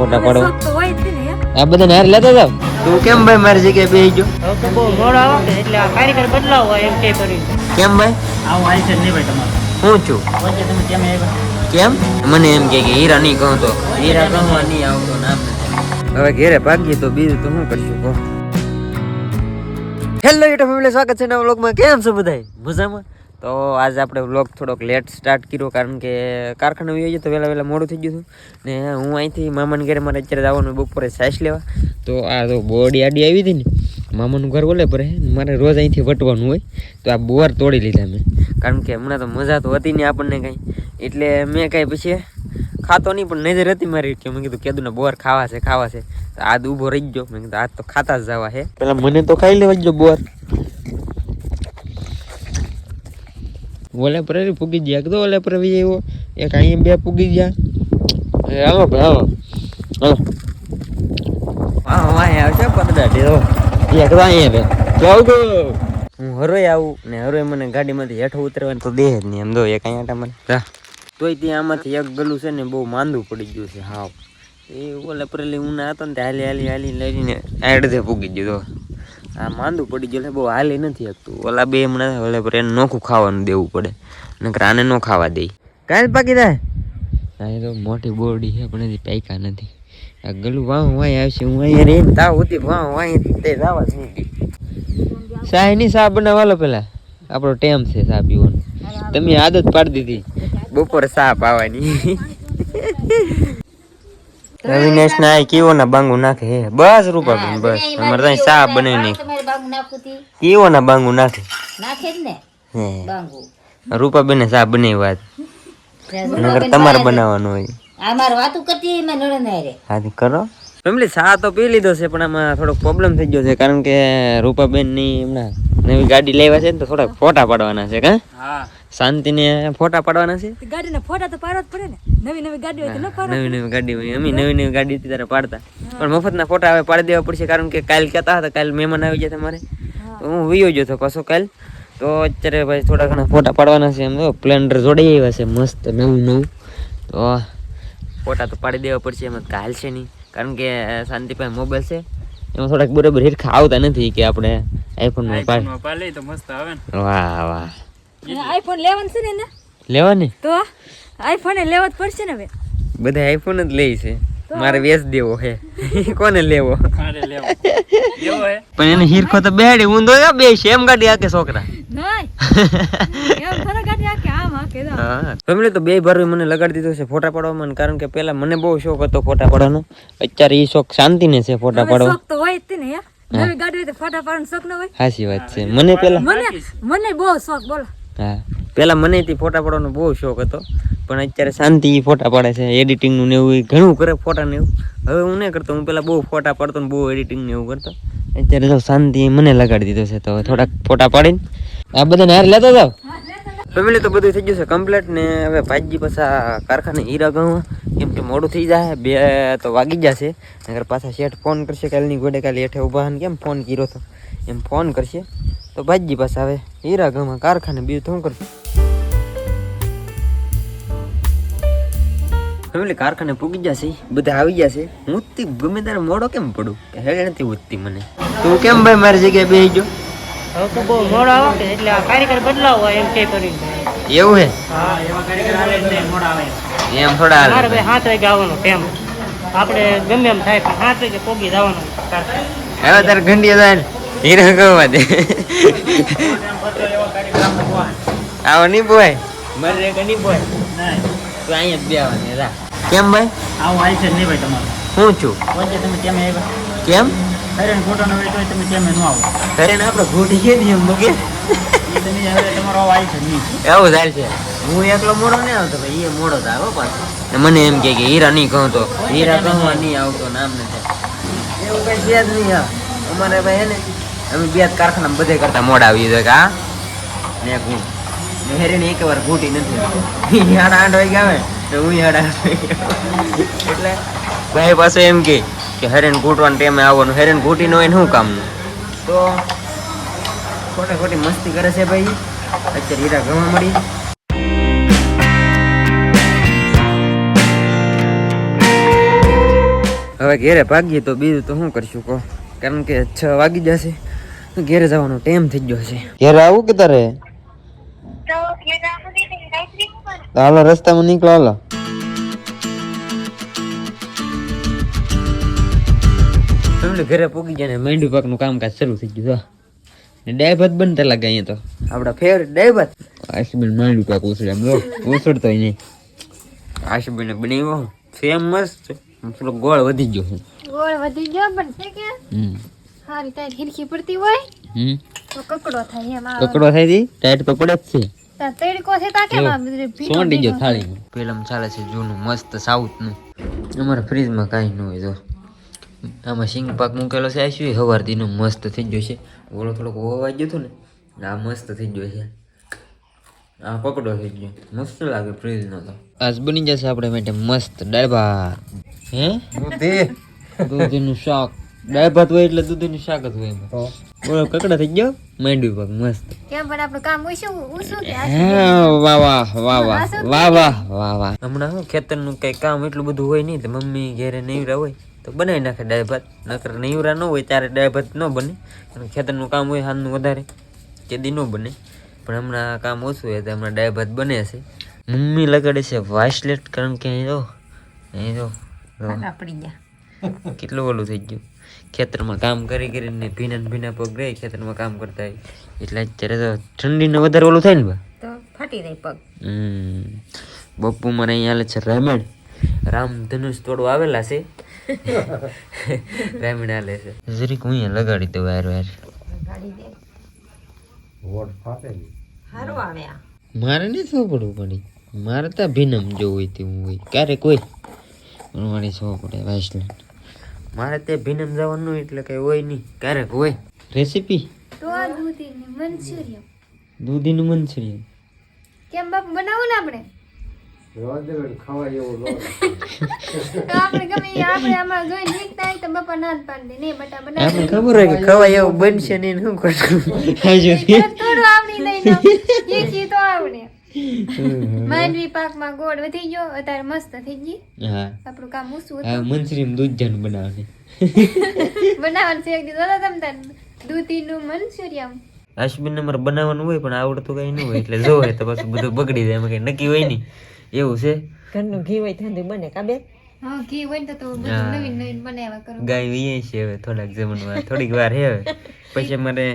ફોટા પાડો. આ બધા હારે લેતા જાવ તું કેમ ભાઈ મારી જગ્યાએ બેસી ગયો? હવે તો બહુ મોડો આવે એટલે આ કારીગર બદલાવ હોય એમ કે કરી. કેમ ભાઈ? આવું હાલ છે નહીં ભાઈ તમારું. હું છું? તમે કેમ આવ્યા? કેમ? મને એમ કે કે હીરા નહીં કહું તો. હીરા કહું નહીં આવતો નામ હવે ઘેરે ભાગીએ તો બીજું તો શું કરશું કહો. હેલો યુટ્યુબ ફેમિલી સ્વાગત છે નવા વ્લોગમાં કેમ છો બધાય? મજામાં? તો આજે આપણે વ્લોગ થોડોક લેટ સ્ટાર્ટ કર્યો કારણ કે કારખાને આવી તો વહેલા વહેલા મોડું થઈ ગયું હતું. ને હું અહીંથી મામાને ઘરે મારે અત્યારે જવાનું, બપોરે સાઈસ લેવા. તો આ તો બોડી આડી આવી હતી ને. મામાનું ઘર ઓલે પર મારે રોજ અહીંથી વટવાનું હોય. તો આ બોર તોડી લીધા મેં. કારણ કે હમણાં તો મજા તો હતી નહીં આપણને કાંઈ. એટલે મેં કાંઈ પછી ખાતો નહીં, પણ નજર હતી મારી કે મેં કીધું કીધું ને બોર ખાવા છે ખાવા છે. આજ ઊભો રહી ગયો. મેં કીધું આજ તો ખાતા જ જવા હે. પેલા મને તો ખાઈ લેવા જ બોર. ઓલે પર પૂગી ગયા. કીધું ઓલે પર આવી આવ્યો. એક અહીંયા બે પૂગી ગયા. હાલો હાલો. હાલો. હા વાય આવશે પતડા દો એક તો અહીંયા બે. જાવ ગો. હું હરોય આવું ને હરોય મને ગાડીમાંથી હેઠો ઉતરવાનું તો દે જ નહીં. એમ દો એક અહીંયા મને જા. તોય ત્યાં આમાંથી એક ગલું છે ને બહુ માંદું પડી ગયું છે હાવ. એ ઓલે પરેલી ઉના હતો ને તે હાલી હાલી હાલી લઈને અડધે પૂગી ગયો તો આ માંદું પડી ગયું એટલે બહુ હાલી નથી શકતું ઓલા બે હમણાં ઓલે પર એને નોખું ખાવાનું દેવું પડે. નકર આને ન ખાવા દે. કાલ પાકી જાય? એ તો મોટી બોરડી છે પણ હજી પાક્યા નથી. આ ગલું વાહ વાય આવશે. હું અહીંયા રહીને તાવ ઉતી વાહ વાય તે જવા જ નહીં દે શાહ બનાવાલો પેલા. આપણો ટેમ છે શા પીવાનો તમે આદત પાડી દીધી. બપોરે સાપ પાવાની અવિનાશ ના કેવો ના બાંગુ નાખે હે? બસ રૂપાબેન બસ. અમારે ત્યાં સા બનાવી નહીં. તમારે બાંગુ કેવો ના બાંગુ નાખે? નાખે જ ને? હે. બાંગુ. રૂપાબેન સા બનાવી વાત. નગર તમારે બનાવવાનું હોય. અમાર વાતું કરતી મે નડે ને રે હાથી કરો. ફેમિલી સા તો પી લીધો છે પણ આમાં થોડોક પ્રોબ્લેમ થઈ ગયો છે કારણ કે રૂપાબેનની એમના નવી ગાડી લેવા છે ને તો થોડાક ફોટા પાડવાના છે કા? હા. શાંતિને ફોટા પાડવાના છે? તે ગાડીના ફોટા તો પાડવા જ પડે ને. નવી નવી ગાડી હોય તો ન નવી નવી ગાડી હોય. અમે નવી નવી ગાડી હતી ત્યારે પાડતા. પણ મફતના ફોટા હવે પાડી દેવા પડશે કારણ કે કાલ કહેતા હતા કાલ મહેમાન આવી જાય તમારે. હું. વિયો ગયો હતો પાછો કાલ. તો અત્યારે ભાઈ થોડા ઘણા ફોટા પાડવાના છે એમ તો. પ્લેન્ડર જોડી આવ્યા છે મસ્ત નવું નવું. તો ફોટા તો પાડી દેવા પડશે એમાં કાલ હાલશે નહીં. કારણ કે શાંતિભાઈ મોબાઈલ છે. એમાં થોડાક બરાબર હિરખા આવતા નથી કે આપણે આઈફોનમાં પાડી તો મસ્ત આવે ને. વાહ વાહ. આઈફોન લેવાનું છે ને એને? લેવાની? તો આઈફોન એ જ પડશે ને હવે? બધા આઈફોન જ લે છે. મારે વેચ દેવો હે. કોને લેવો? મારે લેવો. એવો હે. પણ એને હીરખો તો બેડી ઊંધો છે બે સેમ ગાડી આકે છોકરા. એમ ફેમિલી તો. બે ભરવી મને લગાડી દીધો છે ફોટા પાડવામાં કારણ કે પેલા મને બહુ શોખ હતો ફોટા પાડવાનો. અત્યારે એ શોખ શાંતિ ને છે ફોટા પાડવા. તો હોય જ ને યાર નવી ગાડી હોય તો ફોટા પાડવાનો શોખ ન હોય. સાચી વાત છે. મને પેલા મને મને બહુ શોખ બોલો. હા. પેલા મને ફોટા પાડવાનો બહુ શોખ હતો, પણ અત્યારે શાંતિ ફોટા પાડે છે એડિટિંગનું એવું ઘણું કરે ફોટા ને એવું. હવે હું નહીં કરતો, હું પેલા બહુ ફોટા પાડતો ને બહુ એડિટિંગ ને એવું કરતો. અત્યારે તો શાંતિ મને લગાડી દીધો છે, તો થોડાક ફોટા પાડીને. આ બધાને હાર લેતા જાવ? ફેમિલી તો બધું થઈ ગયું છે કમ્પ્લીટ ને હવે ભાજી પાછા કારખાને હીરા ગયું કેમ કે મોડું થઈ જાય, બે તો વાગી જશે નગર પાછા શેઠ ફોન કરશે, કાલની ગોડે કાલે હેઠે ઊભા કેમ ફોન કર્યો તો? એમ ફોન કરશે. તો ભાજી પાસે હવે હીરા ગામમાં કારખાને બીજું તો શું કરશે ફેમિલી કારખાને પૂગી જશે બધા આવી જશે હું તે ગમે તારે મોડો કેમ પડું? કે હેડે નથી ઉઠતી મને. તું કેમ ભાઈ મારી જગ્યાએ બેસી ગયો? હવે તો બહુ મોડો આવે એટલે આ કારીગર બદલાવ હોય એમ કે કરી એવું હે? હા એવા કારીગર હાલે જ મોડા આવે. એમ થોડા હાલે. મારે ભાઈ સાત વાગે આવવાનો ટેમ આપણે ગમે એમ થાય પણ સાત વાગે પોગી જવાનું કારખાને. હવે તારે ઘંટી જાય હીરા ગવા દે આવો નહીં બોય મારે રે નહીં બોય તું અહીંયા જ બેવાની રા કેમ ભાઈ આવું હાલ છે નહીં ભાઈ તમારું હું છું વચ્ચે તમે કેમ આવ્યા કેમ હરેણ ખોટો ન હોય તોય તમે કેમ ન આવો ઘરે ને આપણે ઘોટી તો કે તમે હવે તમારો આવું છે નહીં એવું થાય છે હું એકલો મોડો નહીં આવતો ભાઈ એ મોડો તો આવ્યો પાછો મને એમ કે કે હીરા નહીં કહું તો હીરા કહું નહીં આવતો નામ નથી એવું કઈ છે જ નહીં અમારે ભાઈ હે ને અમે બે કારખાના બધે કરતા મોડા આવી છીએ કે ને હું. હેરીને એક વાર ઘૂટી નથી સાડા આઠ વાગે આવે તો હું આઠ એટલે ભાઈ પાસે એમ કે કે હેરેન ઘૂંટવાના ટાઈમે આવવાનું. હેરેન ઘૂંટી ન હોય શું કામનું? તો ખોટે ખોટી મસ્તી કરે છે ભાઈ. અત્યારે હીરા ગમવા મળી. હવે ઘેરે ભાગીએ તો બીજું તો શું કરશું કહો? કારણ કે છ વાગી જશે. ઘેરે જવાનો ટાઈમ થઈ ગયો છે. ઘેર આવું કે તારે? તો હાલો રસ્તામાં નીકળો હાલો. ફેમિલી ઘરે પોગી ગયા ને મેંડું પાકનું કામકાજ શરૂ થઈ ગયું જો. ને ડાય ભાત બનતા લાગે અહીંયા તો. આપણા ફેવરેટ ડાયભાત? આશીબેન આશુબેન પાક ઉછળે એમ ઉછળતો નહીં. આશુબેને બનાવ્યો. સેમ મસ્ત થોડો ગોળ વધી ગયો છે. ગોળ વધી ગયો પણ છે કે? હમ. સારી તારી હિરખી પડતી હોય હમ. તો કકડો થાય એમ કકડો થાય દી ટાઈટ તો પડે જ છે. તાર તડકો છે તા કેમ સોંડી ગયો ચાલે છે જૂનું મસ્ત સાઉથનું. અમારા ફ્રીજમાં કાઈ ન હોય જો. આમાં સિંગ પાક મૂકેલો છે આ શું હવાર દીનો મસ્ત થઈ ગયો છે. ઓલો થોડોક હોવાઈ ગયો હતો ને આ મસ્ત થઈ ગયો છે. આ પકડો થઈ ગયો. મસ્ત લાગે ફ્રીજનો તો. આજ બની જશે આપણે માટે મસ્ત દાળ ભાત. હે? દૂધી. દૂધીનું શાક. દાળ ભાત હોય એટલે દૂધીનું શાક જ હોય એમાં. બોલો કકડા થઈ ગયો? માંડવી પાક મસ્ત. કેમ પણ આપણું કામ ઓછું ઓછું કે હા, વાહ વાહ વાહ વાહ વાહ વાહ વાહ વાહ. હમણાં ખેતરનું કઈ કામ એટલું બધું હોય નહીં તો મમ્મી ઘેરે નેવરા હોય તો બનાવી નાખે દાળ ભાત. નકર નેવરા ન હોય ત્યારે દાળ ભાત ન બને. અને ખેતરનું કામ હોય હાલનું વધારે કેદી ન બને. પણ હમણાં કામ ઓછું હોય તો હમણાં દાળ ભાત બને છે. મમ્મી લગાડે છે વાઇસલેટ કારણ કે અહીં જો અહીં જો જો. પડી ગયા. કેટલું ઓલું થઈ ગયું? ખેતરમાં કામ કરી કરીને ભીના ભીના પગ રહી ખેતરમાં કામ કરતા હોય. એટલે અત્યારે તો ઠંડીને વધારે ઓલું થાય ને બા? તો ફાટી જાય પગ. હમ. બપ્પુ મારે અહીંયા હાલે છે રામેણ. રામ ધનુષ તોડવા આવેલા છે. રામેણ હાલે છે. જરીક હું અહીંયા લગાડી દઉં વાર વાર મારે નહીં શું પડવું પડી. મારે તો ભીનમ જોવું હોય તેવું હોય. ક્યારેક હોય. મારી મારે પડે વાઇસલેન્ડ મારે તે ભીનમ જવાનું એટલે કઈ હોય નહીં. ક્યારેક હોય. રેસીપી ને દૂધીનું મંચુરિયન. કેમ બાપ બનાવું ને આપણે? તો આપણે ગમે આપણે આમાં જોઈને શીખતા હોય તો બાપા ના પાડી દે નહીં બટા બનાવી આપણે ખબર હોય કે ખવાય એવું બનશે નહીં શું કરશું? થોડું આવડી નહીં એ કી તો આવડે. માંડવી પાકમાં ગોળ વધી ગયો અત્યારે મસ્ત થઈ ગઈ. હા. આપણું કામ ઓછું હતું. મનશ્રીમ દૂધ જાન બનાવશે બનાવવાનું છે એક દિવસ તો તમ તાર દૂધીનું મનશ્રીમ અશ્વિન નંબર બનાવવાનું હોય પણ આવડતું કઈ ન હોય એટલે જોવે તો પાછું બધું બગડી જાય. એમાં કઈ નક્કી હોય નહીં. એવું છે? ઘરનું ઘી હોય ત્યાં બને કાબે હા ઘી હોય ને તો તો બધું નવીન નવીન બનાવ્યા કરું. ગાય વીએ છે હવે થોડાક જમણમાં થોડીક વાર હે હવે. પછી મારે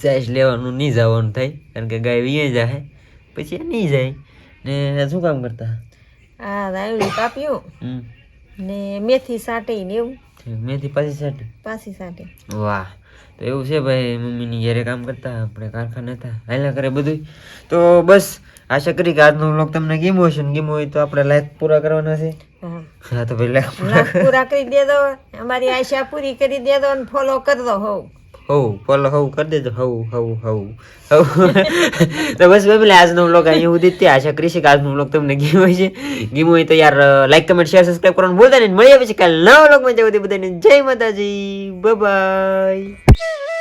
સાઈઝ લેવાનું નહીં જવાનું થાય કારણ કે ગાય વીએ જાય પછી એ નહીં જાય ને શું કામ કરતા? આ રાયડું કાપ્યું ને મેથી સાટી ને એવું. મેથી પાછી સાટી? પાછી સાટી. વાહ તો એવું છે ભાઈ મમ્મીની ઘેરે કામ કરતા આપણે કારખાને હતા હાલ્યા કરે બધું તો બસ આશા કરી કે આજનો વ્લોગ તમને ગમ્યો હશે ને ગમ્યો હોય તો આપણે લાઈક પૂરા કરવાના છે. હા. તો ભાઈ લાઈક પૂરા કરી દેજો અમારી આશા પૂરી કરી દેજો અને ફોલો કરી દો હોવ હવ ફોલો હવ કરી દેજો હવ હવ હવ હવ તો બસ ફેમિલી આજનો વ્લોગ અહીંયા સુધી તે આશા કરીશ કે આજનો વ્લોગ તમને ગીમ હોય છે ગમ્યો હોય તો યાર લાઈક કમેન્ટ શેર સબસ્ક્રાઈબ કરવાનું ભૂલતા નહીં. મળીએ પછી કાલે નવા વ્લોગમાં જવું બધાને જય માતાજી. બાય